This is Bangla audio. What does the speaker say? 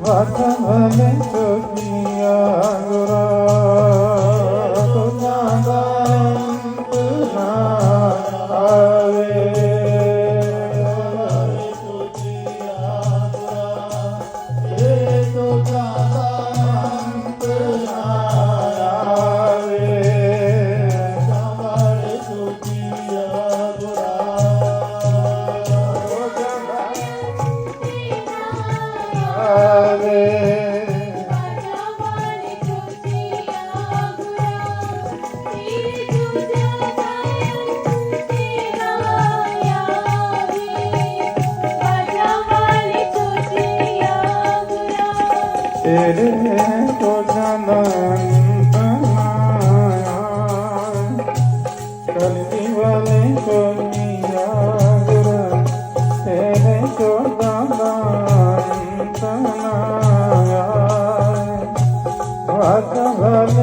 Vatan ölen ঘুরাবে तेरे तो जमन बनाया ভগবান